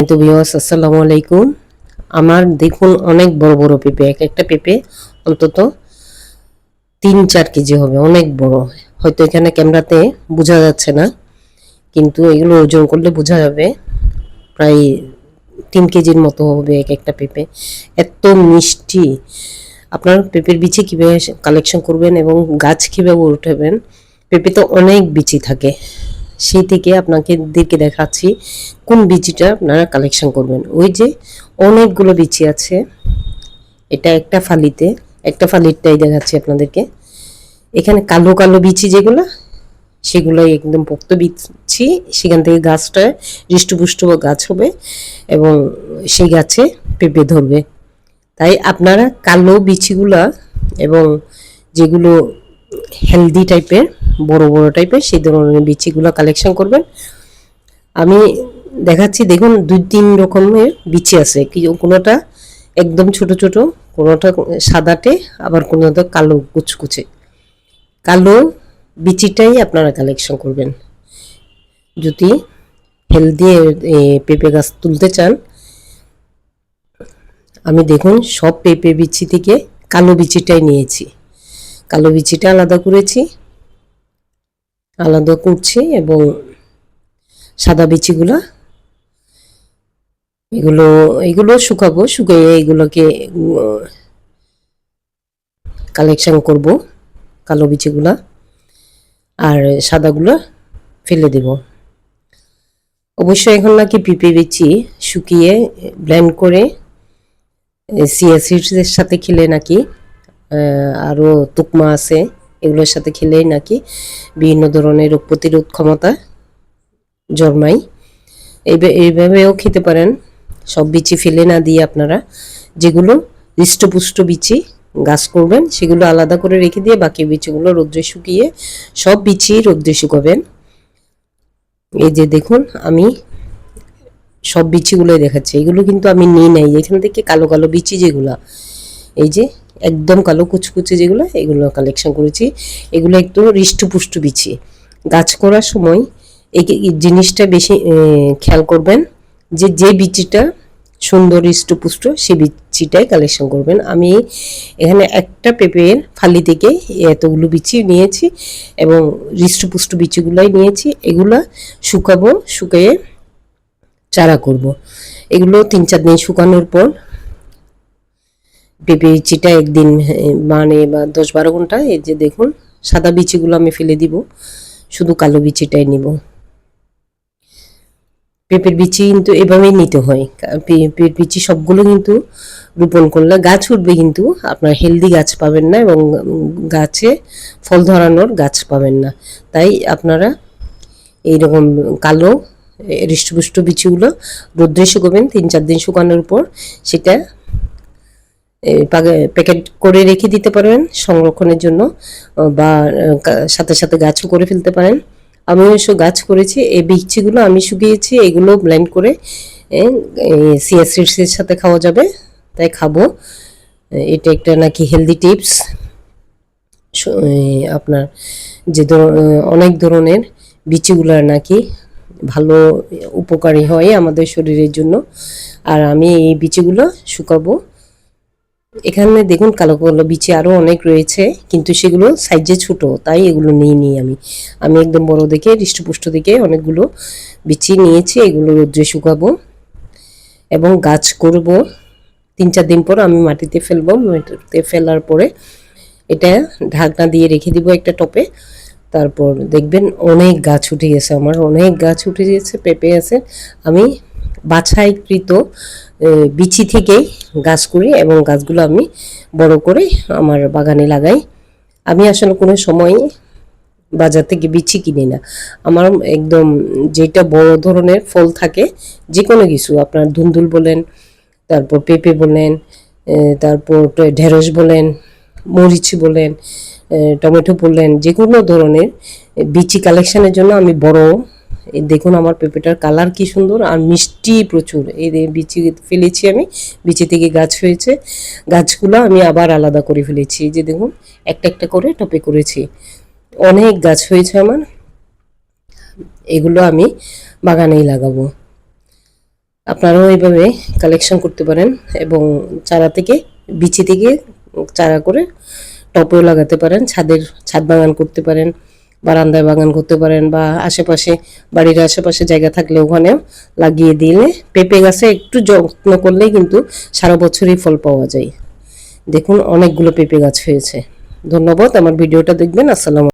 তো বিয়াস আসসালামু আলাইকুম। আমার দেখুন অনেক বড় বড় পেঁপে, এক একটা পেঁপে অন্তত তিন চার কেজি হবে, অনেক বড়। হয়তো এখানে ক্যামেরাতে বোঝা যাচ্ছে না, কিন্তু এগুলো ওজন করলে বোঝা যাবে, প্রায় তিন কেজির মতো হবে এক একটা পেঁপে। এত মিষ্টি। আপনার পেঁপের বিচি কীভাবে কালেকশন করবেন এবং গাছ কীভাবে উঠাবেন, পেঁপে তো অনেক বিচি থাকে। সেই থেকে আপনাকে দিকে দেখাচ্ছি কোন বিচিটা আপনারা কালেকশন করবেন। ওই যে অনেকগুলো বিচি আছে, এটা একটা ফালিতে, একটা ফালিরটাই দেখাচ্ছি আপনাদেরকে। এখানে কালো কালো বিচি যেগুলো, সেগুলোই একদম পোক্ত বিচি, সেখান থেকে গাছটা হৃষ্টপুষ্ট গাছ হবে এবং সেই গাছে পেঁপে ধরবে। তাই আপনারা কালো বিচিগুলা এবং যেগুলো হেলদি টাইপের বড় বড় টাইপের সেই ধরনের বিচিগুলো কালেকশন করবেন। আমি দেখাচ্ছি, দেখুন, দুই তিন রকমের বিচি আছে। কি, কোনোটা একদম ছোট ছোট, কোনোটা সাদাটে, আবার কোনোটা কালো কুচকুচে। কালো বিচিটাই আপনারা কালেকশন করবেন। যদি হেলদি পেঁপে গাছ তুলতে চান, আমি দেখুন, সব পেঁপে বিচি থেকে কালো বিচিটাই নিয়েছি। কালো বিচিটা আলাদা করেছি আলাদা করছি এবং সাদা বিচিগুলা, এগুলো এগুলো শুকাবো, শুকিয়ে এগুলোকে কালেকশন করব, কালো বিচিগুলা, আর সাদাগুলো ফেলে দেব। অবশ্যই এখন নাকি পিপে বিচি শুকিয়ে ব্লেন্ড করে সিয়াসিডসের সাথে খেলে নাকি আরও তুকমা আছে। এগুলোর সাথে খেলেই নাকি বিভিন্ন ধরনের রোগ প্রতিরোধ ক্ষমতা জন্মায়। এইভাবেও খেতে পারেন। সব বিচি ফেলে না দিয়ে আপনারা যেগুলো হৃষ্টপুষ্ট বিচি গাছ করবেন, সেগুলো আলাদা করে রেখে দিয়ে বাকি বিচিগুলো রৌদ্রে শুকিয়ে সব বিচি রৌদ্রে শুকাবেন। এই যে দেখুন, আমি সব বিচিগুলোই দেখাচ্ছি। এগুলো কিন্তু আমি নিই নাই। এখান থেকে কালো কালো বিচি যেগুলো, এই যে একদম কালো কুচকুচে যেগুলো, এগুলো কালেকশন করেছি। এগুলো একটু হৃষ্টপুষ্ট বিচি। গাছ করার সময় এই জিনিসটা বেশি খেয়াল করবেন যে যে বিচিটা সুন্দর, হৃষ্টপুষ্ট, সে বিচিটাই কালেকশন করবেন। আমি এখানে একটা পেঁপের ফালি থেকে এতগুলো বিচি নিয়েছি এবং হৃষ্টপুষ্ট বিচিগুলাই নিয়েছি। এগুলা শুকাবো, শুকিয়ে চারা করব। এগুলো তিন চার দিন শুকানোর পর পেঁপে বিচিটা একদিন মানে বা দশ বারো ঘণ্টা, এই যে দেখুন, সাদা বিচিগুলো আমি ফেলে দিব, শুধু কালো বিচিটাই নিব। পেঁপের বিচি কিন্তু এভাবেই নিতে হয় পেঁপের বিচি সবগুলো কিন্তু রোপণ করলে গাছ উঠবে কিন্তু, আপনার হেলদি গাছ পাবেন না এবং গাছে ফল ধরানোর গাছ পাবেন না। তাই আপনারা এইরকম কালো হৃষ্টপুষ্ট বিচিগুলো রোদ্রে শুকোবেন, তিন চার দিন শুকানোর পর, সেটা প্যাকেট করে রেখে দিতে পারবেন সংরক্ষণের জন্য বা সাথে সাথে গাছও করে ফেলতে পারেন। আমি অবশ্য গাছ করেছি, এই বিচিগুলো আমি শুকিয়েছি, এগুলো ব্লেন্ড করে সিয়াসিডসের সাথে খাওয়া যাবে, তাই খাব। এটা একটা নাকি হেলদি টিপস আপনার যে অনেক ধরনের বিচিগুলো নাকি ভালো উপকারী হয় আমাদের শরীরের জন্য। আর আমি এই বিচিগুলো শুকাবো। এখানে দেখুন কালো কালো বিচি আরও অনেক রয়েছে, কিন্তু সেগুলো সাইজে ছোট, তাই এগুলো নিয়ে নিই আমি। আমি একদম বড় দেখে, হৃষ্টপুষ্ট দিকে অনেকগুলো বিচি নিয়েছি, এগুলো রোদ্রে শুকাবো এবং গাছ করব। তিন চার দিন পর আমি মাটিতে ফেলব, মাটিতে ফেলার পরে এটা ঢাকনা দিয়ে রেখে দিব একটা টপে। তারপর দেখবেন অনেক গাছ উঠে গেছে আমার, অনেক গাছ উঠে গেছে, পেঁপে আছে। আমি বাছাইকৃত বিচি থেকেই গাছ করি এবং গাছগুলো আমি বড় করে আমার বাগানে লাগাই। আমি আসলে কোনো সময় বাজার থেকে বিচি কিনি না। আমার একদম যেটা বড় ধরনের ফল থাকে যে কোনো কিছু, আপনার ধুন্দুল বলেন, তারপর পেঁপে বলেন তারপর ঢেঁড়স বলেন, মরিচ বলেন টমেটো বললেন যে কোনো ধরনের বিচি কালেকশনের জন্য আমি বড় দেখুন আমার পেঁপেটার কালার কি সুন্দর আর মিষ্টি প্রচুর। এই বিচি ফেলেছি আমি, বিচি থেকে গাছ হয়েছে। গাছগুলো আমি আবার আলাদা করে ফেলেছি। যে দেখুন, একটা একটা করে টপে করেছি। অনেক গাছ হয়েছে আমার। এগুলো আমি বাগানেই লাগাবো। আপনারাও এইভাবে কালেকশন করতে পারেন এবং চারা থেকে, বিচি থেকে চারা করে টপেও লাগাতে পারেন, ছাদের, ছাদ বাগান করতে পারেন। বারান্দায় বাগান করতে পারেন বা আশেপাশে, বাড়ির আশেপাশে জায়গা থাকলে ওখানে লাগিয়ে দিলে পেঁপে গাছে একটু যত্ন করলেই কিন্তু সারা বছরই ফল পাওয়া যায়। দেখুন, অনেকগুলো পেঁপে গাছ হয়েছে। ধন্যবাদ, আমার ভিডিওটা দেখবেন। আসসালাম